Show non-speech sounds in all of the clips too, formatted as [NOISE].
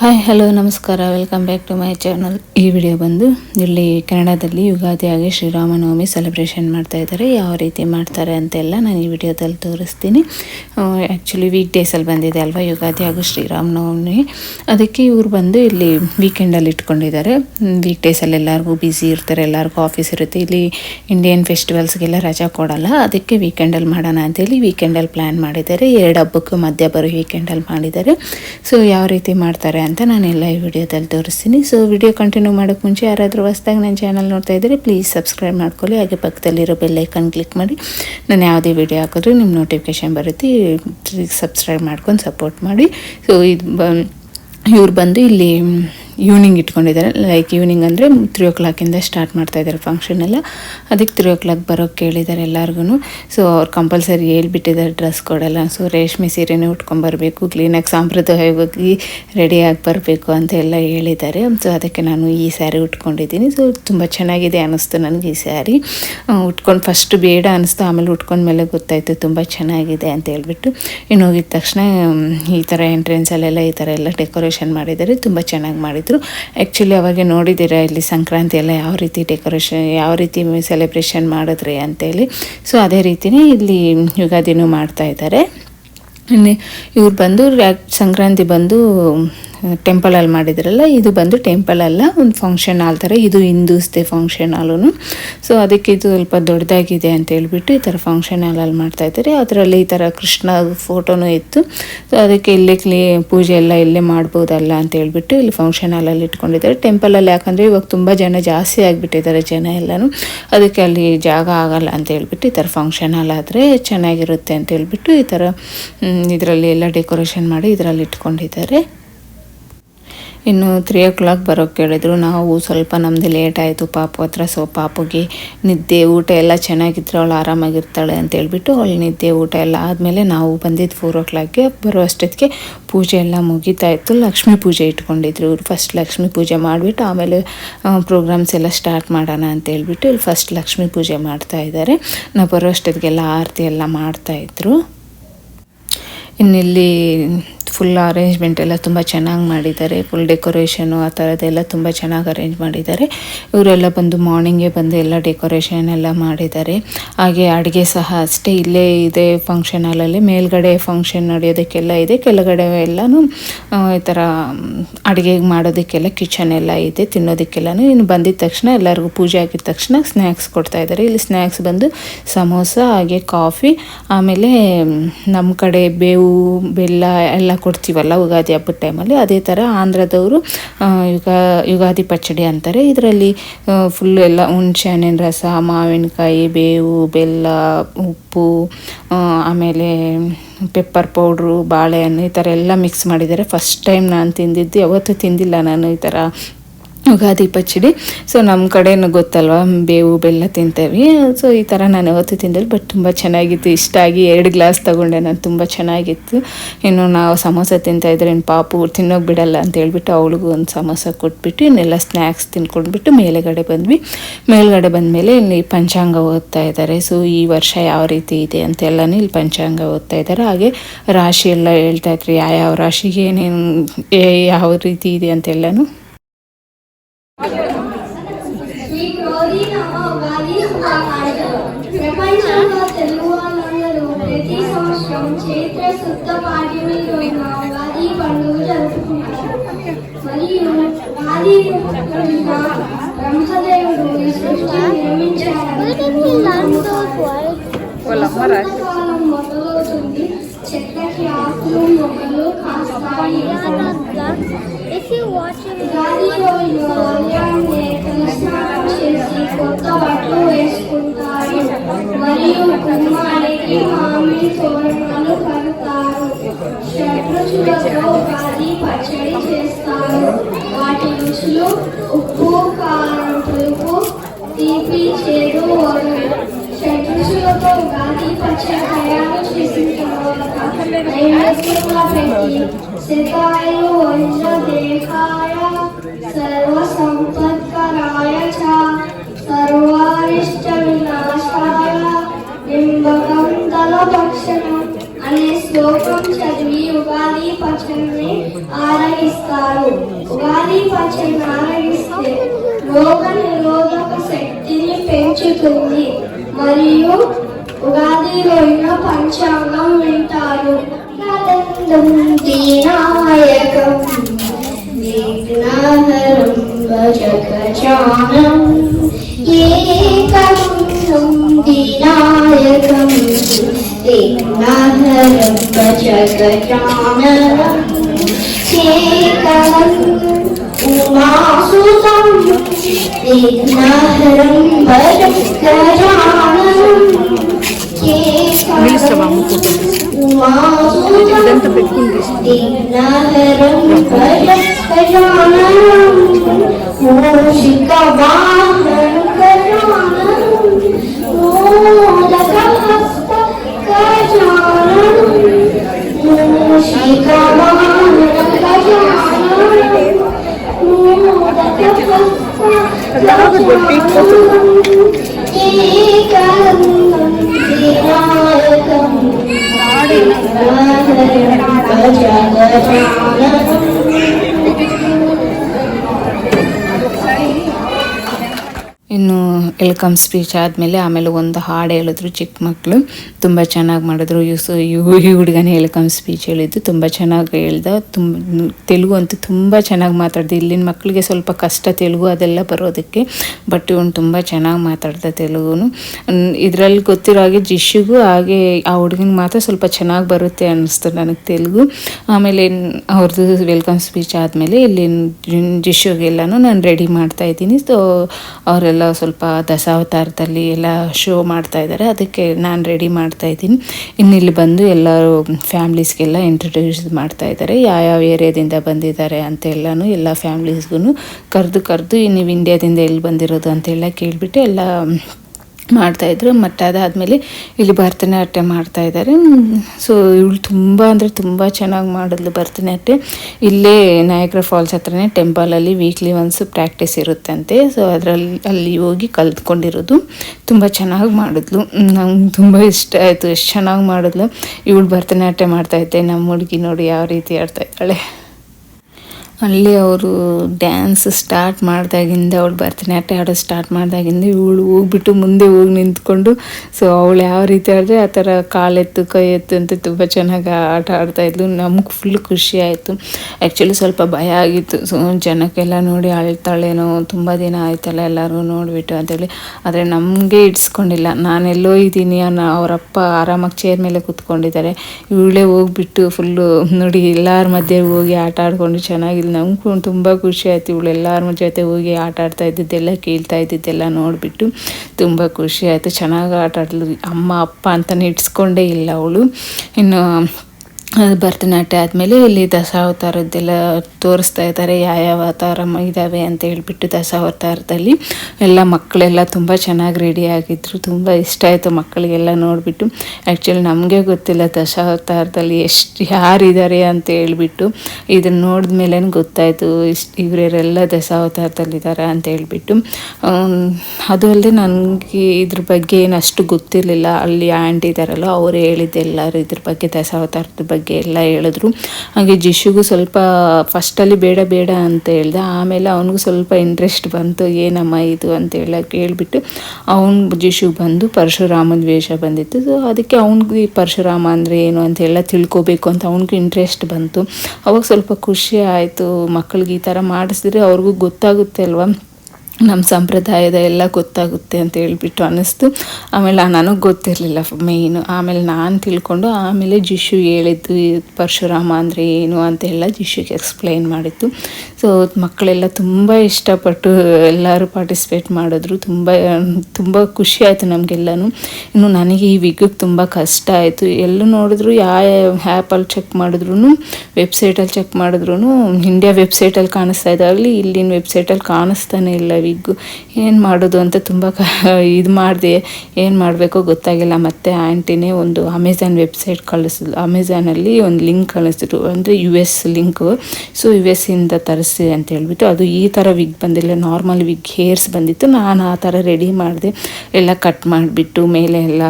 Hi hello ನಮಸ್ಕಾರ. Welcome back to my channel ಈ video ಬಂದು ಇಲ್ಲಿ ಕನ್ನಡದಲ್ಲಿ ಯುಗಾದಿಯಾಗಿ ಶ್ರೀರಾಮನವಮಿ ಸೆಲೆಬ್ರೇಷನ್ ಮಾಡ್ತಾ ಇದ್ದಾರೆ. ಯಾವ ರೀತಿ ಮಾಡ್ತಾರೆ ಅಂತೆಲ್ಲ ನಾನು ಈ ವಿಡಿಯೋದಲ್ಲಿ ತೋರಿಸ್ತೀನಿ. ಆ್ಯಕ್ಚುಲಿ ವೀಕ್ ಡೇಸಲ್ಲಿ ಬಂದಿದೆ ಅಲ್ವಾ ಯುಗಾದಿ ಹಾಗೂ ಶ್ರೀರಾಮನವಮಿ? ಅದಕ್ಕೆ ಇವರು ಬಂದು ಇಲ್ಲಿ ವೀಕೆಂಡಲ್ಲಿ ಇಟ್ಕೊಂಡಿದ್ದಾರೆ. ವೀಕ್ ಡೇಸಲ್ಲಿ ಎಲ್ಲರಿಗೂ ಬ್ಯುಸಿ ಇರ್ತಾರೆ, ಎಲ್ಲರಿಗೂ ಆಫೀಸ್ ಇರುತ್ತೆ. ಇಲ್ಲಿ ಇಂಡಿಯನ್ ಫೆಸ್ಟಿವಲ್ಸ್ಗೆಲ್ಲ ರಜಾ ಕೊಡಲ್ಲ. ಅದಕ್ಕೆ ವೀಕೆಂಡಲ್ಲಿ ಮಾಡೋಣ ಅಂತೇಳಿ ವೀಕೆಂಡಲ್ಲಿ ಪ್ಲ್ಯಾನ್ ಮಾಡಿದ್ದಾರೆ. ಎರಡು ಹಬ್ಬಕ್ಕೂ ಮಧ್ಯ ಬರೋ ವೀಕೆಂಡಲ್ಲಿ ಮಾಡಿದ್ದಾರೆ. ಸೊ ಯಾವ ರೀತಿ ಮಾಡ್ತಾರೆ ಅಂತ ನಾನೆಲ್ಲ ಈ ವಿಡಿಯೋದಲ್ಲಿ ತೋರಿಸ್ತೀನಿ. ಸೊ ವಿಡಿಯೋ ಕಂಟಿನ್ಯೂ ಮಾಡೋಕ್ಕೆ ಮುಂಚೆ ಯಾರಾದರೂ ಹೊಸ್ದಾಗಿ ನನ್ನ ಚಾನಲ್ ನೋಡ್ತಾ ಇದ್ದರೆ ಪ್ಲೀಸ್ ಸಬ್ಸ್ಕ್ರೈಬ್ ಮಾಡ್ಕೊಳ್ಳಿ. ಹಾಗೆ ಪಕ್ಕದಲ್ಲಿರೋ ಬೆಲ್ಲೈಕನ್ ಕ್ಲಿಕ್ ಮಾಡಿ. ನಾನು ಯಾವುದೇ ವಿಡಿಯೋ ಹಾಕಿದ್ರು ನಿಮ್ಮ ನೋಟಿಫಿಕೇಷನ್ ಬರುತ್ತೆ. ಸಬ್ಸ್ಕ್ರೈಬ್ ಮಾಡ್ಕೊಂಡು ಸಪೋರ್ಟ್ ಮಾಡಿ. ಸೊ ಇದು ಇವ್ರು ಬಂದು ಇಲ್ಲಿ ಈವ್ನಿಂಗ್ ಇಟ್ಕೊಂಡಿದ್ದಾರೆ. ಲೈಕ್ ಈವ್ನಿಂಗ್ ಅಂದರೆ ತ್ರೀ ಓ ಕ್ಲಾಕಿಂದ ಸ್ಟಾರ್ಟ್ ಮಾಡ್ತಾ ಇದ್ದಾರೆ ಫಂಕ್ಷನ್ ಎಲ್ಲ. ಅದಕ್ಕೆ ತ್ರೀ ಓ ಕ್ಲಾಕ್ ಬರೋಕ್ಕೆ ಕೇಳಿದ್ದಾರೆ ಎಲ್ಲರಿಗೂ ಸೊ ಅವ್ರು ಕಂಪಲ್ಸರಿ ಹೇಳ್ಬಿಟ್ಟಿದ್ದಾರೆ ಡ್ರೆಸ್ ಕೊಡಲ್ಲ ಸೊ ರೇಷ್ಮೆ ಸೀರೆನೇ ಉಟ್ಕೊಂಬರ್ಬೇಕು ಕ್ಲೀನಾಗಿ ಸಾಂಪ್ರದಾಯವಾಗಿ ರೆಡಿಯಾಗಿ ಬರಬೇಕು ಅಂತ ಎಲ್ಲ ಹೇಳಿದ್ದಾರೆ. ಸೊ ಅದಕ್ಕೆ ನಾನು ಈ ಸ್ಯಾರಿ ಉಟ್ಕೊಂಡಿದ್ದೀನಿ. ಸೊ ತುಂಬ ಚೆನ್ನಾಗಿದೆ ಅನ್ನಿಸ್ತು ನನಗೆ ಈ ಸ್ಯಾರಿ ಉಟ್ಕೊಂಡು ಫಸ್ಟ್ ಬೇಡ ಅನ್ನಿಸ್ತು, ಆಮೇಲೆ ಉಟ್ಕೊಂಡ್ಮೇಲೆ ಗೊತ್ತಾಯಿತು ತುಂಬ ಚೆನ್ನಾಗಿದೆ ಅಂತ ಹೇಳ್ಬಿಟ್ಟು. ಇನ್ನು ಹೋಗಿದ ತಕ್ಷಣ ಈ ಥರ ಎಂಟ್ರೆನ್ಸಲ್ಲೆಲ್ಲ ಈ ಥರ ಎಲ್ಲ ಡೆಕೋರೇಷನ್ ಮಾಡಿದ್ದಾರೆ. ತುಂಬ ಚೆನ್ನಾಗಿ ಮಾಡಿದರು ಆ್ಯಕ್ಚುಲಿ ಅವಾಗೆ ನೋಡಿದ್ದೀರಾ ಇಲ್ಲಿ ಸಂಕ್ರಾಂತಿ ಎಲ್ಲ ಯಾವ ರೀತಿ ಡೆಕೋರೇಷನ್ ಯಾವ ರೀತಿ ಸೆಲೆಬ್ರೇಷನ್ ಮಾಡಿದ್ರಿ ಅಂತೇಳಿ. ಸೊ ಅದೇ ರೀತಿಯೇ ಇಲ್ಲಿ ಯುಗಾದಿನೂ ಮಾಡ್ತಾ ಇದ್ದಾರೆ. ಇವ್ರು ಬಂದು ಸಂಕ್ರಾಂತಿ ಬಂದು ಟೆಂಪಲಲ್ಲಿ ಮಾಡಿದ್ರಲ್ಲ, ಇದು ಬಂದು ಟೆಂಪಲ್ ಅಲ್ಲ, ಒಂದು ಫಂಕ್ಷನ್ ಹಾಲ್ ಥರ ಇದು ಹಿಂದೂಸ್ದೆ ಫಂಕ್ಷನ್ ಹಾಲು ಸೊ ಅದಕ್ಕೆ ಇದು ಸ್ವಲ್ಪ ದೊಡ್ಡದಾಗಿದೆ ಅಂತ ಹೇಳ್ಬಿಟ್ಟು ಈ ಥರ ಫಂಕ್ಷನ್ ಹಾಲಲ್ಲಿ ಮಾಡ್ತಾ ಇದ್ದಾರೆ. ಅದರಲ್ಲಿ ಈ ಥರ ಕೃಷ್ಣ ಫೋಟೋನೂ ಇತ್ತು. ಸೊ ಅದಕ್ಕೆ ಇಲ್ಲೇ ಕ್ಲೀ, ಪೂಜೆ ಎಲ್ಲ ಇಲ್ಲೇ ಮಾಡ್ಬೋದಲ್ಲ ಅಂತ ಹೇಳ್ಬಿಟ್ಟು ಇಲ್ಲಿ ಫಂಕ್ಷನ್ ಹಾಲಲ್ಲಿ ಇಟ್ಕೊಂಡಿದ್ದಾರೆ. ಟೆಂಪಲಲ್ಲಿ ಯಾಕಂದರೆ ಇವಾಗ ತುಂಬ ಜನ ಜಾಸ್ತಿ ಆಗಿಬಿಟ್ಟಿದ್ದಾರೆ, ಜನ ಎಲ್ಲನೂ. ಅದಕ್ಕೆ ಅಲ್ಲಿ ಜಾಗ ಆಗಲ್ಲ ಅಂತ ಹೇಳ್ಬಿಟ್ಟು ಈ ಥರ ಫಂಕ್ಷನ್ ಹಾಲ್ ಆದರೆ ಚೆನ್ನಾಗಿರುತ್ತೆ ಅಂತ ಹೇಳ್ಬಿಟ್ಟು ಈ ಥರ ಇದರಲ್ಲಿ ಎಲ್ಲ ಡೆಕೋರೇಷನ್ ಮಾಡಿ ಇದರಲ್ಲಿ ಇಟ್ಕೊಂಡಿದ್ದಾರೆ. ಇನ್ನು ತ್ರೀ ಓ ಕ್ಲಾಕ್ ಬರೋಕ್ಕೆ ಕೇಳಿದ್ರು. ನಾವು ಸ್ವಲ್ಪ ನಮ್ಮದು ಲೇಟ್ ಆಯಿತು. ಪಾಪು ಹತ್ರ ಸೊ ಪಾಪುಗೆ ನಿದ್ದೆ, ಊಟ ಎಲ್ಲ ಚೆನ್ನಾಗಿದ್ರೆ ಅವಳು ಆರಾಮಾಗಿರ್ತಾಳೆ ಅಂತ ಹೇಳ್ಬಿಟ್ಟು ಅವಳು ನಿದ್ದೆ, ಊಟ ಎಲ್ಲ ಆದಮೇಲೆ ನಾವು ಬಂದಿದ್ದು ಫೋರ್ ಓ ಕ್ಲಾಕ್ಗೆ ಬರೋ ಅಷ್ಟೊತ್ತಿಗೆ ಪೂಜೆ ಎಲ್ಲ ಮುಗೀತಾಯಿತ್ತು ಲಕ್ಷ್ಮೀ ಪೂಜೆ ಇಟ್ಕೊಂಡಿದ್ರು ಫಸ್ಟ್ ಲಕ್ಷ್ಮಿ ಪೂಜೆ ಮಾಡಿಬಿಟ್ಟು ಆಮೇಲೆ ಪ್ರೋಗ್ರಾಮ್ಸ್ ಎಲ್ಲ ಸ್ಟಾರ್ಟ್ ಮಾಡೋಣ ಅಂತ ಹೇಳ್ಬಿಟ್ಟು ಇಲ್ಲಿ ಫಸ್ಟ್ ಲಕ್ಷ್ಮಿ ಪೂಜೆ ಮಾಡ್ತಾ ಇದ್ದಾರೆ. ನಾವು ಬರೋ ಅಷ್ಟೊತ್ತಿಗೆಲ್ಲ ಆರತಿ ಎಲ್ಲ ಮಾಡ್ತಾಯಿದ್ರು ಇನ್ನಿಲ್ಲಿ ಫುಲ್ ಅರೇಂಜ್ಮೆಂಟ್ ಎಲ್ಲ ತುಂಬ ಚೆನ್ನಾಗಿ ಮಾಡಿದ್ದಾರೆ. ಫುಲ್ ಡೆಕೋರೇಷನು ಆ ಥರದ್ದೆಲ್ಲ ತುಂಬ ಚೆನ್ನಾಗಿ ಅರೇಂಜ್ ಮಾಡಿದ್ದಾರೆ. ಇವರೆಲ್ಲ ಬಂದು ಮಾರ್ನಿಂಗೇ ಬಂದು ಎಲ್ಲ ಡೆಕೋರೇಷನ್ ಎಲ್ಲ ಮಾಡಿದ್ದಾರೆ. ಹಾಗೆ ಅಡುಗೆ ಸಹ ಅಷ್ಟೇ ಇಲ್ಲೇ ಇದೆ ಫಂಕ್ಷನ್ ಹಾಲಲ್ಲಿ ಮೇಲ್ಗಡೆ ಫಂಕ್ಷನ್ ನಡೆಯೋದಕ್ಕೆಲ್ಲ ಇದೆ. ಕೆಳಗಡೆ ಎಲ್ಲನೂ ಈ ಥರ ಅಡುಗೆ ಮಾಡೋದಕ್ಕೆಲ್ಲ ಕಿಚನ್ ಎಲ್ಲ ಇದೆ. ತಿನ್ನೋದಕ್ಕೆಲ್ಲನೂ. ಇನ್ನು ಬಂದಿದ ತಕ್ಷಣ ಎಲ್ಲರಿಗೂ ಪೂಜೆ ಆಗಿದ ತಕ್ಷಣ ಸ್ನ್ಯಾಕ್ಸ್ ಕೊಡ್ತಾ ಇದ್ದಾರೆ. ಇಲ್ಲಿ ಸ್ನ್ಯಾಕ್ಸ್ ಬಂದು ಸಮೋಸ ಹಾಗೆ ಕಾಫಿ ಆಮೇಲೆ ನಮ್ಮ ಕಡೆ ಬೇವು, ಬೆಲ್ಲ ಎಲ್ಲ ಕೊಡ್ತೀವಲ್ಲ ಯುಗಾದಿ ಹಬ್ಬದ ಟೈಮಲ್ಲಿ ಅದೇ ಥರ ಆಂಧ್ರದವರು ಯುಗ ಯುಗಾ, ಯುಗಾದಿ ಪಚ್ಚಡಿ ಅಂತಾರೆ. ಇದರಲ್ಲಿ ಫುಲ್ಲು ಎಲ್ಲ ಹುಣಸೆ, ಹಣ್ಣಿನ ರಸ, ಮಾವಿನಕಾಯಿ, ಬೇವು, ಬೆಲ್ಲ, ಉಪ್ಪು ಆಮೇಲೆ ಪೆಪ್ಪರ್ ಪೌಡ್ರು ಬಾಳೆಹಣ್ಣು ಈ ಥರ ಎಲ್ಲ ಮಿಕ್ಸ್ ಮಾಡಿದ್ದಾರೆ. ಫಸ್ಟ್ ಟೈಮ್ ನಾನು ತಿಂದಿದ್ದು, ಯಾವತ್ತೂ ತಿಂದಿಲ್ಲ ನಾನು ಈ ಥರ ಯುಗಾದಿ ಪಚ್ಚಡಿ. ಸೊ ನಮ್ಮ ಕಡೆನೂ ಗೊತ್ತಲ್ವ, ಬೇವು, ಬೆಲ್ಲ ತಿಂತೇವೆ. ಸೊ ಈ ಥರ ನಾನು ಯಾವತ್ತು ತಿಂದಿಲ್ಲ ಬಟ್ ತುಂಬ ಚೆನ್ನಾಗಿತ್ತು. ಇಷ್ಟ ಆಗಿ ಎರಡು ಗ್ಲಾಸ್ ತೊಗೊಂಡೆ ನಾನು, ತುಂಬ ಚೆನ್ನಾಗಿತ್ತು. ಇನ್ನು ನಾವು ಸಮೋಸ ತಿಂತಾಯಿದ್ರೆ ಇನ್ನು ಪಾಪು ತಿನ್ನೋಕೆ ಬಿಡಲ್ಲ ಅಂತ ಹೇಳ್ಬಿಟ್ಟು ಅವಳಿಗೂ ಒಂದು ಸಮೋಸ ಕೊಟ್ಬಿಟ್ಟು, ಇನ್ನೆಲ್ಲ ಸ್ನ್ಯಾಕ್ಸ್ ತಿನ್ಕೊಂಡ್ಬಿಟ್ಟು ಮೇಲೆಗಡೆ ಬಂದ್ವಿ. ಮೇಲ್ಗಡೆ ಬಂದಮೇಲೆ ಇಲ್ಲಿ ಪಂಚಾಂಗ ಓದ್ತಾ ಇದ್ದಾರೆ. ಸೊ ಈ ವರ್ಷ ಯಾವ ರೀತಿ ಇದೆ ಅಂತೆಲ್ಲನೂ ಇಲ್ಲಿ ಪಂಚಾಂಗ ಓದ್ತಾ ಇದ್ದಾರೆ. ಹಾಗೆ ರಾಶಿ ಎಲ್ಲ ಹೇಳ್ತಾಯಿದ್ರು ಯಾವ್ಯಾವ ಯಾವ ಯಾವ ರಾಶಿಗೆ ಏನೇನು ಯಾವ ರೀತಿ ಇದೆ ಅಂತೆಲ್ಲನೂ మనం చైత్ర శుద్ధ పాఠ్యమి ఉగాది పండుగ జరుపుకుంటాం మరియు బ్రహ్మదేవుడు ఈ నిర్మించారు చెట్లకి ఆకులు మొక్కలు కాస్తాయి If you watch it, Ugadi రోజు ఉదయాన్నే తలస్నానం చేసి కొత్త బట్టలు వేసుకుంటారు మరియు గుమ్మానికి మామిడి తోరణాలు కడతారు షడ్రుచులతో ఉగాది పచ్చడి చేస్తారు వాటి రుచులు ఉప్పు కారం పులుపు తీపి చేదు వగరు షడ్రుచులతో ఉగాది పచ్చడి తయారు సర్వారిష్ట వినాశాయ నింబకం దళ అనే శ్లోకం శ్లోకం చదివి ఉగాది పచ్చడిని ఆరగిస్తారు ఉగాది పచ్చడిని ఆరగిస్తే రోగ నిరోధక శక్తిని పెంచుతుంది మరియు ఉగాది రోజున పంచాంగం వింటారు. నదందం దీనాయకం విఘ్నహరం భజగజానం ఏకం దీనాయకం విఘ్నహరం భజగజానం ఏకం ఉమాసుతం విఘ్నహరం వరకరాణం ఉమాసుతం విఘ్నహరం వరకరాణం మూషిక వాహనం కరాణం గజాననం ఏకదంతం ಇನ್ನು ವೆಲ್ಕಮ್ ಸ್ಪೀಚ್ ಆದಮೇಲೆ ಆಮೇಲೆ ಒಂದು ಹಾಡು ಹೇಳಿದ್ರು ಚಿಕ್ಕ ಮಕ್ಕಳು ತುಂಬ ಚೆನ್ನಾಗಿ ಮಾಡಿದ್ರು. ಯೂಸು ಈ ಹುಡುಗನೇ ವೆಲ್ಕಮ್ ಸ್ಪೀಚ್ ಹೇಳಿದ್ದು. ತುಂಬ ಚೆನ್ನಾಗಿ ಹೇಳ್ದ. ತುಂಬ ತೆಲುಗು ಅಂತೂ ತುಂಬ ಚೆನ್ನಾಗಿ ಮಾತಾಡ್ದೆ. ಇಲ್ಲಿನ ಮಕ್ಕಳಿಗೆ ಸ್ವಲ್ಪ ಕಷ್ಟ ತೆಲುಗು ಅದೆಲ್ಲ ಬರೋದಕ್ಕೆ. ಬಟ್ ಇವನು ತುಂಬ ಚೆನ್ನಾಗಿ ಮಾತಾಡ್ದ ತೆಲುಗುನು. ಇದರಲ್ಲಿ ಗೊತ್ತಿರೋ ಹಾಗೆ ಜಿಶುಗೂ ಹಾಗೆ ಆ ಹುಡುಗನಿಗೆ ಮಾತ್ರ ಸ್ವಲ್ಪ ಚೆನ್ನಾಗಿ ಬರುತ್ತೆ ಅನ್ನಿಸ್ತು ನನಗೆ ತೆಲುಗು. ಆಮೇಲೆ ಅವ್ರದ್ದು ವೆಲ್ಕಮ್ ಸ್ಪೀಚ್ ಆದಮೇಲೆ ಇಲ್ಲಿನ ಜಿಶುಗೆಲ್ಲನೂ ನಾನು ರೆಡಿ ಮಾಡ್ತಾ ಇದ್ದೀನಿ. ಸೊ ಅವರೆಲ್ಲ ಸ್ವಲ್ಪ ದಶಾವತಾರದಲ್ಲಿ ಎಲ್ಲ ಶೋ ಮಾಡ್ತಾ ಇದ್ದಾರೆ. ಅದಕ್ಕೆ ನಾನು ರೆಡಿ ಮಾಡ್ತಾ ಇದ್ದೀನಿ. ಇನ್ನು ಇಲ್ಲಿ ಬಂದು ಎಲ್ಲರೂ ಫ್ಯಾಮ್ಲೀಸ್ಗೆಲ್ಲ ಇಂಟ್ರಡ್ಯೂಸ್ ಮಾಡ್ತಾ ಇದ್ದಾರೆ. ಯಾವ್ಯಾವ ಏರಿಯಾದಿಂದ ಬಂದಿದ್ದಾರೆ ಅಂತ ಎಲ್ಲಾನು ಎಲ್ಲ ಫ್ಯಾಮ್ಲೀಸ್ಗೂ ಕರೆದು ಕರೆದು ನೀವು ಇಂಡಿಯಾದಿಂದ ಎಲ್ಲಿ ಬಂದಿರೋದು ಅಂತೆಲ್ಲ ಕೇಳಿಬಿಟ್ಟು ಎಲ್ಲ ಮಾಡ್ತಾಯಿದ್ರು ಮತ್ತು ಅದಾದಮೇಲೆ ಇಲ್ಲಿ ಭರತನಾಟ್ಯ ಮಾಡ್ತಾ ಇದ್ದಾರೆ ಸೊ ಇವಳು ತುಂಬ ಅಂದರೆ ತುಂಬ ಚೆನ್ನಾಗಿ ಮಾಡಿದ್ಲು ಭರತನಾಟ್ಯ. ಇಲ್ಲೇ ನಾಯಕರ ಫಾಲ್ಸ್ ಹತ್ರನೇ ಟೆಂಪಲಲ್ಲಿ ವೀಕ್ಲಿ ಒನ್ಸ್ ಪ್ರಾಕ್ಟೀಸ್ ಇರುತ್ತಂತೆ. ಸೊ ಅದರಲ್ಲಿ ಅಲ್ಲಿ ಹೋಗಿ ಕಲ್ತ್ಕೊಂಡಿರೋದು. ತುಂಬ ಚೆನ್ನಾಗಿ ಮಾಡಿದ್ಲು. ನಂಗೆ ತುಂಬ ಇಷ್ಟ ಆಯಿತು. ಎಷ್ಟು ಚೆನ್ನಾಗಿ ಮಾಡಿದ್ಲು. ಇವಳು ಭರತನಾಟ್ಯ ಮಾಡ್ತಾಯಿದ್ದೆ ನಮ್ಮ ಹುಡುಗಿ ನೋಡಿ ಯಾವ ರೀತಿ ಆಡ್ತಾ ಇದ್ದಾಳೆ. ಅಲ್ಲಿ ಅವರು ಡ್ಯಾನ್ಸ್ ಸ್ಟಾರ್ಟ್ ಮಾಡಿದಾಗಿಂದ ಅವಳು ಭರತನಾಟ್ಯ ಆಡೋದು ಸ್ಟಾರ್ಟ್ ಮಾಡಿದಾಗಿಂದ ಇವಳು ಹೋಗ್ಬಿಟ್ಟು ಮುಂದೆ ಹೋಗಿ ನಿಂತ್ಕೊಂಡು ಸೊ ಅವಳು ಯಾವ ರೀತಿ ಆಡಿದ್ರೆ ಆ ಥರ ಕಾಲೆತ್ತು ಕೈ ಎತ್ತು ಅಂತ ತುಂಬ ಚೆನ್ನಾಗಿ ಆಟ ಆಡ್ತಾಯಿದ್ಲು ನಮಗೆ ಫುಲ್ ಖುಷಿ ಆಯಿತು. ಆ್ಯಕ್ಚುಲಿ ಸ್ವಲ್ಪ ಭಯ ಆಗಿತ್ತು. ಸೊ ಜನಕ್ಕೆಲ್ಲ ನೋಡಿ ಅಳ್ತಾಳೇನೋ, ತುಂಬ ದಿನ ಆಯ್ತಲ್ಲ ಎಲ್ಲರೂ ನೋಡಿಬಿಟ್ಟು ಅಂತೇಳಿ. ಆದರೆ ನಮಗೆ ಇಡ್ಸ್ಕೊಂಡಿಲ್ಲ ನಾನೆಲ್ಲೋ ಇದ್ದೀನಿ ಅನ್ನೋ ಅವರಪ್ಪ ಆರಾಮಾಗಿ ಚೇರ್ ಮೇಲೆ ಕೂತ್ಕೊಂಡಿದ್ದಾರೆ. ಇವಳೇ ಹೋಗ್ಬಿಟ್ಟು ಫುಲ್ಲು ನೋಡಿ ಎಲ್ಲರ ಮಧ್ಯೆ ಹೋಗಿ ಆಟ ಆಡ್ಕೊಂಡು ಚೆನ್ನಾಗಿಲ್ಲ ನಮಗೂ ತುಂಬ ಖುಷಿ ಆಯ್ತು. ಎಲ್ಲರ ಜೊತೆ ಹೋಗಿ ಆಟ ಆಡ್ತಾ ಇದ್ದಿದ್ದೆಲ್ಲ ಕೇಳ್ತಾ ಇದ್ದಿದ್ದೆಲ್ಲ ನೋಡಿಬಿಟ್ಟು ತುಂಬ ಖುಷಿ ಆಯಿತು. ಚೆನ್ನಾಗಿ ಆಟ ಆಡಲು. ಅಮ್ಮ, ಅಪ್ಪ ಅಂತಲೇ ಇಟ್ಸ್ಕೊಂಡೇ ಇಲ್ಲ ಅವಳು. ಇನ್ನು ಭರತನಾಟ್ಯ ಆದಮೇಲೆ ಇಲ್ಲಿ ದಶಾವತಾರದ್ದೆಲ್ಲ ತೋರಿಸ್ತಾ ಇದ್ದಾರೆ. ಯಾವ್ಯಾವ ಅವತಾರ ಇದ್ದಾವೆ ಅಂತ ಹೇಳಿಬಿಟ್ಟು ದಶಾವತಾರದಲ್ಲಿ ಎಲ್ಲ ಮಕ್ಕಳೆಲ್ಲ ತುಂಬ ಚೆನ್ನಾಗಿ ರೆಡಿ ಆಗಿದ್ರು. ತುಂಬ ಇಷ್ಟ ಆಯಿತು ಮಕ್ಕಳಿಗೆಲ್ಲ ನೋಡಿಬಿಟ್ಟು. ಆ್ಯಕ್ಚುಲಿ ನಮಗೆ ಗೊತ್ತಿಲ್ಲ ದಶಾವತಾರದಲ್ಲಿ ಎಷ್ಟು ಯಾರಿದ್ದಾರೆ ಅಂತ ಹೇಳಿಬಿಟ್ಟು. ಇದನ್ನು ನೋಡಿದ ಮೇಲೆ ಗೊತ್ತಾಯಿತು ಇಷ್ಟು ಇವರೆಲ್ಲ ದಶಾವತಾರದಲ್ಲಿದ್ದಾರೆ ಅಂತ ಹೇಳಿಬಿಟ್ಟು. ಅದು ಅಲ್ಲದೆ ನನಗೆ ಇದ್ರ ಬಗ್ಗೆ ಏನು ಅಷ್ಟು ಗೊತ್ತಿರಲಿಲ್ಲ. ಅಲ್ಲಿ ಆಂಟಿ ಇದ್ದಾರಲ್ಲ ಅವರು ಹೇಳಿದ್ದೆಲ್ಲರೂ ಇದ್ರ ಬಗ್ಗೆ ದಶಾವತಾರದ ಬಗ್ಗೆ ಎಲ್ಲ ಹೇಳಿದ್ರು. ಹಾಗೆ ಜಿಶುಗೂ ಸ್ವಲ್ಪ ಫಸ್ಟಲ್ಲಿ ಬೇಡ ಬೇಡ ಅಂತ ಹೇಳ್ದೆ. ಆಮೇಲೆ ಅವನಿಗೂ ಸ್ವಲ್ಪ ಇಂಟ್ರೆಸ್ಟ್ ಬಂತು. ಏನಮ್ಮ ಇದು ಅಂತ ಹೇಳಕ್ಕೆ ಹೇಳಿಬಿಟ್ಟು ಅವನು ಜಿಶುಗೆ ಬಂದು ಪರಶುರಾಮನ ವೇಷ ಬಂದಿತ್ತು. ಸೊ ಅದಕ್ಕೆ ಅವ್ನಿಗೆ ಪರಶುರಾಮ ಅಂದರೆ ಏನು ಅಂತ ತಿಳ್ಕೊಬೇಕು ಅಂತ ಅವ್ನಿಗೂ ಇಂಟ್ರೆಸ್ಟ್ ಬಂತು. ಅವಾಗ ಸ್ವಲ್ಪ ಖುಷಿ ಆಯಿತು. ಮಕ್ಕಳಿಗೆ ಈ ಥರ ಮಾಡಿಸಿದ್ರೆ ಅವ್ರಿಗೂ ಗೊತ್ತಾಗುತ್ತೆ ಅಲ್ವಾ? ನಮ್ಮ ಸಂಪ್ರದಾಯದ ಎಲ್ಲ ಗೊತ್ತಾಗುತ್ತೆ ಅಂತ ಹೇಳಿಬಿಟ್ಟು ಅನ್ನಿಸ್ತು. ಆಮೇಲೆ ನನಗೆ ಗೊತ್ತಿರಲಿಲ್ಲ ಮೇಯ್ನು ಆಮೇಲೆ ನಾನು ತಿಳ್ಕೊಂಡು ಆಮೇಲೆ ಜಿಶು ಹೇಳಿದ್ದು ಪರಶುರಾಮ ಅಂದರೆ ಏನು ಅಂತೆಲ್ಲ ಜಿಶುಗೆ ಎಕ್ಸ್ಪ್ಲೈನ್ ಮಾಡಿತ್ತು ಸೊ ಮಕ್ಕಳೆಲ್ಲ ತುಂಬ ಇಷ್ಟಪಟ್ಟು ಎಲ್ಲರೂ ಪಾರ್ಟಿಸಿಪೇಟ್ ಮಾಡಿದ್ರು. ತುಂಬ ತುಂಬ ಖುಷಿ ಆಯಿತು ನಮಗೆಲ್ಲನೂ. ಇನ್ನು ನನಗೆ ಈ ವಿಗ್ಗಿಗೆ ತುಂಬ ಕಷ್ಟ ಆಯಿತು. ಎಲ್ಲೂ ನೋಡಿದ್ರು ಯಾವ ಆ್ಯಪಲ್ಲಿ ಚೆಕ್ ಮಾಡಿದ್ರು ವೆಬ್ಸೈಟಲ್ಲಿ ಚೆಕ್ ಮಾಡಿದ್ರು ಇಂಡಿಯಾ ವೆಬ್ಸೈಟಲ್ಲಿ ಕಾಣಿಸ್ತಾ ಇದ್ದಾಗಲಿ ಇಲ್ಲಿನ ವೆಬ್ಸೈಟಲ್ಲಿ ಕಾಣಿಸ್ತಾನೆ ಇಲ್ಲ ವಿಗ್ಗು ಏನು ಮಾಡೋದು ಅಂತ ತುಂಬ ಕ [LAUGHS] ಇದು ಮಾಡಿದೆ. ಏನು ಮಾಡಬೇಕೋ ಗೊತ್ತಾಗಿಲ್ಲ. ಮತ್ತು ಆಂಟಿನೇ ಒಂದು ಅಮೆಝಾನ್ ವೆಬ್ಸೈಟ್ ಕಳಿಸಿದ್ರು ಅಮೆಝಾನಲ್ಲಿ ಒಂದು ಲಿಂಕ್ ಕಳಿಸಿದ್ರು. ಅಂದರೆ U S link so U S ಇಂದ ತರಿಸಿ ಅಂತ ಹೇಳ್ಬಿಟ್ಟು ಅದು ಈ ಥರ ವಿಗ್ ಬಂದಿಲ್ಲ. ನಾರ್ಮಲ್ ವಿಗ್ ಹೇರ್ಸ್ ಬಂದಿತ್ತು. ನಾನು ಆ ಥರ ರೆಡಿ ಮಾಡಿದೆ. ಎಲ್ಲ ಕಟ್ ಮಾಡಿಬಿಟ್ಟು, ಮೇಲೆ ಎಲ್ಲ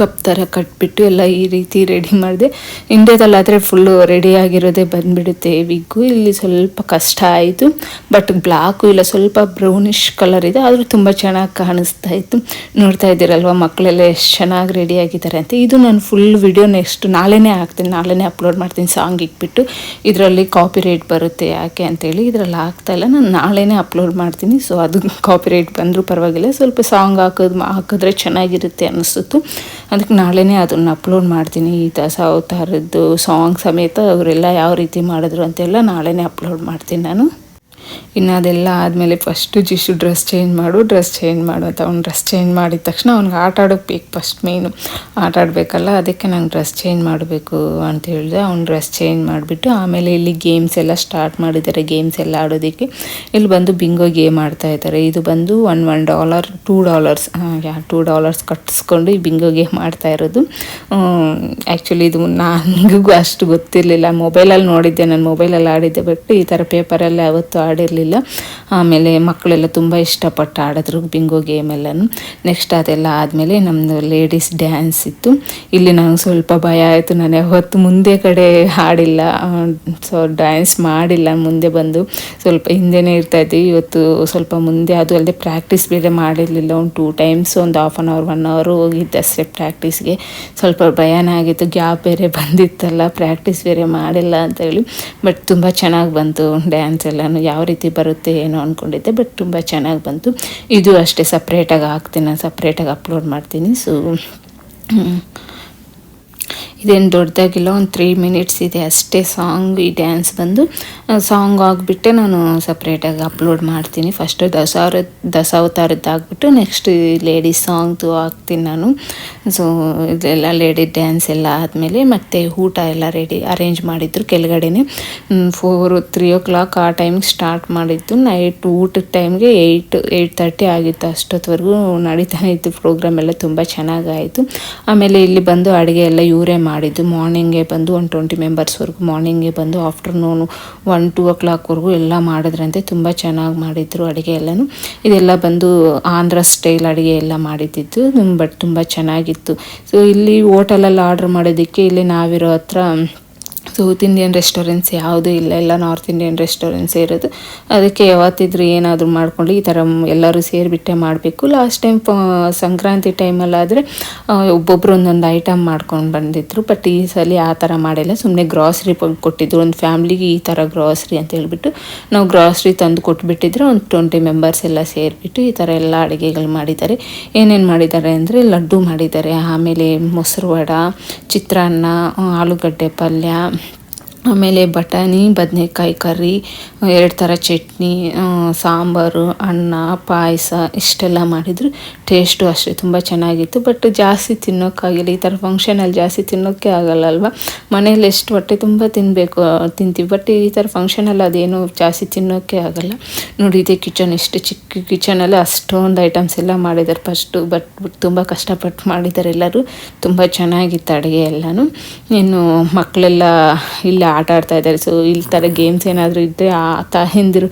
ಕಪ್ ಥರ ಕಟ್ಬಿಟ್ಟು ಎಲ್ಲ ಈ ರೀತಿ ರೆಡಿ ಮಾಡಿದೆ. ಇಂಡಿಯಾದಲ್ಲಾದರೆ ಫುಲ್ಲು ರೆಡಿ ಆಗಿರೋದೇ ಬಂದುಬಿಡುತ್ತೆ ವಿಗ್ಗು ಇಲ್ಲಿ ಸ್ವಲ್ಪ ಕಷ್ಟ ಆಯಿತು. ಬಟ್ ಬ್ಲ್ಯಾಕು ಇಲ್ಲ, ಸ್ವಲ್ಪ ಬ್ರೌನಿಶ್ ಕಲರ್ ಇದೆ. ಆದರೂ ತುಂಬ ಚೆನ್ನಾಗಿ ಕಾಣಿಸ್ತಾ ಇತ್ತು. ನೋಡ್ತಾ ಇದ್ದೀರಲ್ವ ಮಕ್ಕಳೆಲ್ಲ ಎಷ್ಟು ಚೆನ್ನಾಗಿ ರೆಡಿ ಆಗಿದ್ದಾರೆ ಅಂತ. ಇದು ನಾನು ಫುಲ್ ವಿಡಿಯೋ ನೆಕ್ಸ್ಟ್ ನಾಳೆನೇ ಹಾಕ್ತೀನಿ. ನಾಳೆನೇ ಅಪ್ಲೋಡ್ ಮಾಡ್ತೀನಿ ಸಾಂಗ್ ಇಟ್ಬಿಟ್ಟು. ಇದರಲ್ಲಿ ಕಾಪಿ ರೇಟ್ ಬರುತ್ತೆ ಯಾಕೆ ಅಂತೇಳಿ ಇದರಲ್ಲಿ ಹಾಕ್ತಾಯಿಲ್ಲ ನಾನು ನಾಳೆನೇ ಅಪ್ಲೋಡ್ ಮಾಡ್ತೀನಿ. ಸೊ ಅದು ಕಾಪಿ ರೇಟ್ ಬಂದರೂ ಪರವಾಗಿಲ್ಲ. ಸ್ವಲ್ಪ ಸಾಂಗ್ ಹಾಕೋದು ಹಾಕಿದ್ರೆ ಚೆನ್ನಾಗಿರುತ್ತೆ ಅನ್ನಿಸ್ತು. ಅದಕ್ಕೆ ನಾಳೆನೇ ಅದನ್ನು ಅಪ್ಲೋಡ್ ಮಾಡ್ತೀನಿ. ಈ ಅವತಾರದ್ದು ಸಾಂಗ್ ಸಮೇತ ಅವರೆಲ್ಲ ಯಾವ ರೀತಿ ಮಾಡಿದ್ರು ಅಂತೆಲ್ಲ ನಾಳೆನೇ ಅಪ್ಲೋಡ್ ಮಾಡ್ತೀನಿ ನಾನು. ಇನ್ನು ಅದೆಲ್ಲ ಆದಮೇಲೆ ಫಸ್ಟು ಜಿಶು ಡ್ರೆಸ್ ಚೇಂಜ್ ಮಾಡು ಡ್ರೆಸ್ ಚೇಂಜ್ ಮಾಡು ಅಂತ ಅವ್ನು ಡ್ರೆಸ್ ಚೇಂಜ್ ಮಾಡಿದ ತಕ್ಷಣ ಅವ್ನಿಗೆ ಆಟ ಆಡೋಕ್ಕೆ ಬೇಕು ಫಸ್ಟ್ ಮೇಯ್ನು ಆಟ ಆಡಬೇಕಲ್ಲ, ಅದಕ್ಕೆ ನಂಗೆ ಡ್ರೆಸ್ ಚೇಂಜ್ ಮಾಡಬೇಕು ಅಂತ ಹೇಳಿದೆ. ಅವ್ನು ಡ್ರೆಸ್ ಚೇಂಜ್ ಮಾಡಿಬಿಟ್ಟು ಆಮೇಲೆ ಇಲ್ಲಿ ಗೇಮ್ಸ್ ಎಲ್ಲ ಸ್ಟಾರ್ಟ್ ಮಾಡಿದ್ದಾರೆ ಗೇಮ್ಸ್ ಎಲ್ಲ ಆಡೋದಕ್ಕೆ. ಇಲ್ಲಿ ಬಂದು ಬಿಂಗೋ ಗೇಮ್ ಆಡ್ತಾ ಇದ್ದಾರೆ ಇದು ಬಂದು one one dollar two dollars ಯಾ ಟೂ ಡಾಲರ್ಸ್ ಕಟ್ಟಿಸ್ಕೊಂಡು ಈ ಬಿಂಗೋ ಗೇಮ್ ಆಡ್ತಾ ಇರೋದು. ಆ್ಯಕ್ಚುಲಿ ಇದು ನನಗೂ ಅಷ್ಟು ಗೊತ್ತಿರಲಿಲ್ಲ. ಮೊಬೈಲಲ್ಲಿ ನೋಡಿದ್ದೆ, ನಾನು ಮೊಬೈಲಲ್ಲಿ ಆಡಿದ್ದೆ ಬಟ್ ಈ ಥರ ಪೇಪರಲ್ಲಿ ಯಾವತ್ತೂ ಆಡಿರಲಿಲ್ಲ. ಆಮೇಲೆ ಮಕ್ಕಳೆಲ್ಲ ತುಂಬ ಇಷ್ಟಪಟ್ಟು ಆಡಿದ್ರು ಬಿಂಗೋ ಗೇಮ್ ಎಲ್ಲಾನು. ನೆಕ್ಸ್ಟ್ ಅದೆಲ್ಲ ಆದಮೇಲೆ ನಮ್ಮದು ಲೇಡೀಸ್ ಡ್ಯಾನ್ಸ್ ಇತ್ತು. ಇಲ್ಲಿ ನನಗೆ ಸ್ವಲ್ಪ ಭಯ ಆಯಿತು. ನಾನು ಯಾವತ್ತು ಮುಂದೆ ಕಡೆ ಹಾಡಿಲ್ಲ. ಸೊ ಡ್ಯಾನ್ಸ್ ಮಾಡಿಲ್ಲ. ಮುಂದೆ ಬಂದು ಸ್ವಲ್ಪ ಹಿಂದೆನೇ ಇರ್ತೈತಿ ಇವತ್ತು ಸ್ವಲ್ಪ ಮುಂದೆ ಅದು ಅಲ್ಲದೆ ಪ್ರಾಕ್ಟೀಸ್ ಬೇರೆ ಮಾಡಿರಲಿಲ್ಲ. ಒಂದು ಟೂ ಟೈಮ್ಸ್ ಒಂದು half an hour one hour ಹೋಗಿದ್ದೆ ಅಷ್ಟೇ ಪ್ರಾಕ್ಟೀಸ್ಗೆ ಸ್ವಲ್ಪ ಭಯನೇ ಆಗಿತ್ತು. ಗ್ಯಾಪ್ ಬೇರೆ ಬಂದಿತ್ತಲ್ಲ. ಪ್ರಾಕ್ಟೀಸ್ ಬೇರೆ ಮಾಡಿಲ್ಲ ಅಂತ ಹೇಳಿ. ಬಟ್ ತುಂಬ ಚೆನ್ನಾಗಿ ಬಂತು ಡ್ಯಾನ್ಸ್ ಎಲ್ಲನೂ. ಯಾವ ರೀತಿ ಬರುತ್ತೆ ಏನೋ ಅಂದ್ಕೊಂಡಿದ್ದೆ ಬಟ್ ತುಂಬ ಚೆನ್ನಾಗಿ ಬಂತು. ಇದು ಅಷ್ಟೇ ಸಪ್ರೇಟಾಗಿ ಹಾಕ್ತೀನಿ ನಾನು ಸಪ್ರೇಟಾಗಿ ಅಪ್ಲೋಡ್ ಮಾಡ್ತೀನಿ. ಸೊ ಇದೇನು ದೊಡ್ಡದಾಗಿಲ್ಲ ಒಂದು ತ್ರೀ ಮಿನಿಟ್ಸ್ ಇದೆ ಅಷ್ಟೇ ಸಾಂಗ್ ಈ ಡ್ಯಾನ್ಸ್ ಬಂದು. ಸಾಂಗ್ ಆಗಿಬಿಟ್ಟೆ ನಾನು ಸಪ್ರೇಟಾಗಿ ಅಪ್ಲೋಡ್ ಮಾಡ್ತೀನಿ. ಫಸ್ಟು ದಸಾವ್ರ ದಸಾವತಾರದ್ದು ಆಗಿಬಿಟ್ಟು ನೆಕ್ಸ್ಟ್ ಲೇಡೀಸ್ ಸಾಂಗ್ದು ಹಾಕ್ತೀನಿ ನಾನು. ಸೊ ಇದೆಲ್ಲ ಲೇಡಿ ಡ್ಯಾನ್ಸ್ ಎಲ್ಲ ಆದಮೇಲೆ ಮತ್ತು ಊಟ ಎಲ್ಲ ರೆಡಿ ಅರೇಂಜ್ ಮಾಡಿದ್ರು ಕೆಳಗಡೆನೆ. ಫೋರ್ ತ್ರೀ ಓ ಕ್ಲಾಕ್ ಆ ಟೈಮ್ಗೆ ಸ್ಟಾರ್ಟ್ ಮಾಡಿದ್ದು. ನೈಟ್ ಊಟದ ಟೈಮ್ಗೆ ಏಯ್ಟ್ ಏಯ್ಟ್ ತರ್ಟಿ ಆಗಿತ್ತು ಅಷ್ಟೊತ್ತವರೆಗೂ ನಡೀತಾನೆ ಇತ್ತು ಪ್ರೋಗ್ರಾಮ್ ಎಲ್ಲ ತುಂಬ ಚೆನ್ನಾಗಾಯಿತು. ಆಮೇಲೆ ಇಲ್ಲಿ ಬಂದು ಅಡುಗೆ ಎಲ್ಲ ಇವರೇ ಮಾಡಿದ್ದು. ಮಾರ್ನಿಂಗೇ ಬಂದು ಒನ್ ಟ್ವೆಂಟಿ ಮೆಂಬರ್ಸ್ವರೆಗೂ ಮಾರ್ನಿಂಗೇ ಬಂದು ಆಫ್ಟರ್ನೂನು ಒನ್ ಟೂ ಓ ಕ್ಲಾಕ್ವರೆಗೂ ಎಲ್ಲ ಮಾಡಿದ್ರಂತೆ. ತುಂಬ ಚೆನ್ನಾಗಿ ಮಾಡಿದ್ರು ಅಡುಗೆ ಎಲ್ಲನೂ. ಇದೆಲ್ಲ ಬಂದು ಆಂಧ್ರ ಸ್ಟೈಲ್ ಅಡುಗೆ ಎಲ್ಲ ಮಾಡಿದ್ದಿದ್ದು. ಬಟ್ ತುಂಬ ಚೆನ್ನಾಗಿತ್ತು. ಸೊ ಇಲ್ಲಿ ಹೋಟೆಲಲ್ಲಿ ಆರ್ಡ್ರ್ ಮಾಡೋದಕ್ಕೆ ಇಲ್ಲಿ ನಾವಿರೋ ಹತ್ರ ಸೌತ್ ಇಂಡಿಯನ್ ರೆಸ್ಟೋರೆಂಟ್ಸ್ ಯಾವುದೂ ಇಲ್ಲ. ಎಲ್ಲ ನಾರ್ತ್ ಇಂಡಿಯನ್ ರೆಸ್ಟೋರೆಂಟ್ಸೇ ಇರೋದು. ಅದಕ್ಕೆ ಯಾವತ್ತಿದ್ರು ಏನಾದರೂ ಮಾಡ್ಕೊಂಡು ಈ ಥರ ಎಲ್ಲರೂ ಸೇರಿಬಿಟ್ಟೆ ಮಾಡಬೇಕು. ಲಾಸ್ಟ್ ಟೈಮ್ ಸಂಕ್ರಾಂತಿ ಟೈಮಲ್ಲಾದರೆ ಒಬ್ಬೊಬ್ರು ಒಂದೊಂದು ಐಟಮ್ ಮಾಡ್ಕೊಂಡು ಬಂದಿದ್ರು. ಬಟ್ ಈ ಸಲ ಆ ಥರ ಮಾಡಿಲ್ಲ. ಸುಮ್ಮನೆ ಗ್ರಾಸ್ರಿ ಕೊಟ್ಟಿದ್ರು. ಒಂದು ಫ್ಯಾಮ್ಲಿಗೆ ಈ ಥರ ಗ್ರಾಸ್ರಿ ಅಂತ ಹೇಳ್ಬಿಟ್ಟು, ನಾವು ಗ್ರಾಸ್ರಿ ತಂದು ಕೊಟ್ಬಿಟ್ಟಿದ್ರೆ ಒಂದು ಟ್ವೆಂಟಿ ಮೆಂಬರ್ಸ್ ಎಲ್ಲ ಸೇರಿಬಿಟ್ಟು ಈ ಥರ ಎಲ್ಲ ಅಡುಗೆಗಳು ಮಾಡಿದ್ದಾರೆ. ಏನೇನು ಮಾಡಿದ್ದಾರೆ ಅಂದರೆ, ಲಡ್ಡು ಮಾಡಿದ್ದಾರೆ. ಆಮೇಲೆ ಮೊಸರು ವಡ, ಚಿತ್ರಾನ್ನ, ಆಲೂಗಡ್ಡೆ ಪಲ್ಯ ಆಮೇಲೆ ಬಟಾಣಿ, ಬದನೆಕಾಯಿ ಕರ್ರಿ, ಎರಡು ಥರ ಚಟ್ನಿ ಸಾಂಬಾರು, ಅನ್ನ, ಪಾಯಸ ಇಷ್ಟೆಲ್ಲ ಮಾಡಿದರು. ಟೇಸ್ಟು ಅಷ್ಟೇ ತುಂಬ ಚೆನ್ನಾಗಿತ್ತು. ಬಟ್ ಜಾಸ್ತಿ ತಿನ್ನೋಕ್ಕಾಗಿಲ್ಲ. ಈ ಥರ ಫಂಕ್ಷನಲ್ಲಿ ಜಾಸ್ತಿ ತಿನ್ನೋಕ್ಕೆ ಆಗಲ್ಲ ಅಲ್ವಾ? ಮನೇಲಿ ಎಷ್ಟು ಹೊಟ್ಟೆ ತುಂಬ ತಿನ್ನಬೇಕು ತಿಂತೀವಿ. ಬಟ್ ಈ ಥರ ಫಂಕ್ಷನಲ್ಲಿ ಅದೇನು ಜಾಸ್ತಿ ತಿನ್ನೋಕ್ಕೆ ಆಗಲ್ಲ. ಇದೇ ಕಿಚನ್ ಎಷ್ಟು ಚಿಕ್ಕ ಕಿಚನಲ್ಲಿ ಅಷ್ಟೊಂದು ಐಟಮ್ಸ್ ಎಲ್ಲ ಮಾಡಿದ್ದಾರೆ ಫಸ್ಟು ಬಟ್ ತುಂಬ ಕಷ್ಟಪಟ್ಟು ಮಾಡಿದ್ದಾರೆ ಎಲ್ಲರೂ. ತುಂಬ ಚೆನ್ನಾಗಿತ್ತು ಅಡುಗೆ ಎಲ್ಲನೂ. ಇನ್ನು ಮಕ್ಕಳೆಲ್ಲ ಇಲ್ಲಿ ಆಟ ಆಡ್ತಾ ಇದ್ದಾರೆ. ಸೊ ಇಲ್ಲಿ ಥರ ಗೇಮ್ಸ್ ಏನಾದರೂ ಇದ್ದರೆ ಆ ತಾಯಂದಿರು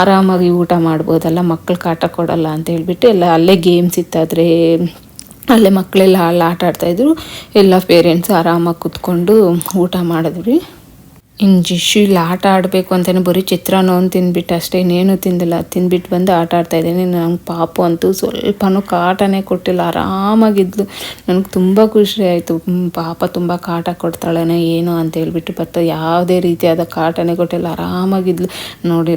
ಆರಾಮಾಗಿ ಊಟ ಮಾಡ್ಬೋದಲ್ಲ ಮಕ್ಕಳು ಕಾಟ ಕೊಡಲ್ಲ ಅಂತ ಹೇಳಿಬಿಟ್ಟು ಎಲ್ಲ ಅಲ್ಲೇ ಗೇಮ್ಸ್ ಇತ್ತಾದರೆ ಅಲ್ಲೇ ಮಕ್ಕಳೆಲ್ಲ ಅಲ್ಲಿ ಆಟ ಆಡ್ತಾಯಿದ್ರು ಎಲ್ಲ ಪೇರೆಂಟ್ಸ್ ಆರಾಮಾಗಿ ಕುತ್ಕೊಂಡು ಊಟ ಮಾಡಿದ್ವಿ. ಇನ್ನು ಜಿಶು ಇಲ್ಲಿ ಆಟ ಆಡಬೇಕು ಅಂತಲೇ ಬರೀ ಚಿತ್ರಾನ್ನ ಒಂದು ತಿಂದ್ಬಿಟ್ಟು ಅಷ್ಟೇ, ಇನ್ನೇನು ತಿಂದಿಲ್ಲ. ತಿಂದ್ಬಿಟ್ಟು ಬಂದು ಆಟ ಆಡ್ತಾ ಇದ್ದೀನಿ. ನಂಗೆ ಪಾಪ ಅಂತೂ ಸ್ವಲ್ಪನೂ ಕಾಟನೇ ಕೊಟ್ಟಿಲ್ಲ. ಆರಾಮಾಗಿದ್ಲು. ನನಗೆ ತುಂಬ ಖುಷಿ ಆಯಿತು. ಪಾಪ ತುಂಬ ಕಾಟ ಕೊಡ್ತಾಳೇನೋ ಏನು ಅಂತ ಹೇಳ್ಬಿಟ್ಟು ಬಟ್ ಯಾವುದೇ ರೀತಿಯಾದ ಕಾಟನೇ ಕೊಟ್ಟಿಲ್ಲ. ಆರಾಮಾಗಿದ್ಲು. ನೋಡಿ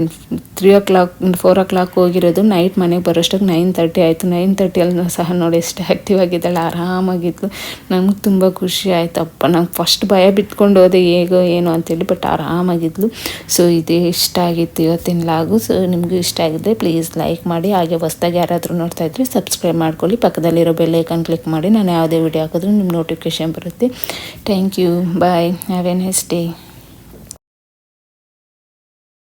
three o'clock four o'clock ಹೋಗಿರೋದು. ನೈಟ್ ಮನೆಗೆ ಬರೋಷ್ಟಕ್ಕೆ ನೈನ್ ತರ್ಟಿ ಆಯಿತು. ನೈನ್ ತರ್ಟಿಯಲ್ಲಿ ಸಹ ನೋಡಿ ಎಷ್ಟು ಆ್ಯಕ್ಟಿವ್ ಆಗಿದ್ದಾಳೆ. ಆರಾಮಾಗಿದ್ಲು. ನನಗೆ ತುಂಬ ಖುಷಿ ಆಯಿತು. ಅಪ್ಪ, ನಂಗೆ ಫಸ್ಟ್ ಭಯ ಬಿತ್ಕೊಂಡು ಹೋದೆ ಹೇಗೋ ಏನು ಅಂತೇಳಿ ಬಟ್ ಆರಾಮಾಗಿದ್ಲು. ಸೊ ಇದು ಇಷ್ಟ ಆಗಿತ್ತು ಇವತ್ತಿನ ಲಾಗು. ಸೊ ನಿಮಗೂ ಇಷ್ಟ ಆಗಿದೆ ಪ್ಲೀಸ್ ಲೈಕ್ ಮಾಡಿ, ಹಾಗೆ ಹೊಸ್ದಾಗಿ ಯಾರಾದರೂ ನೋಡ್ತಾ ಇದ್ರೆ ಸಬ್ಸ್ಕ್ರೈಬ್ ಮಾಡ್ಕೊಳ್ಳಿ. ಪಕ್ಕದಲ್ಲಿರೋ ಬೆಲ್ ಐಕನ್ ಕ್ಲಿಕ್ ಮಾಡಿ, ನಾನು ಯಾವುದೇ ವಿಡಿಯೋ ಹಾಕಿದ್ರೂ ನಿಮ್ಮ ನೋಟಿಫಿಕೇಶನ್ ಬರುತ್ತೆ. Thank you bye have a nice day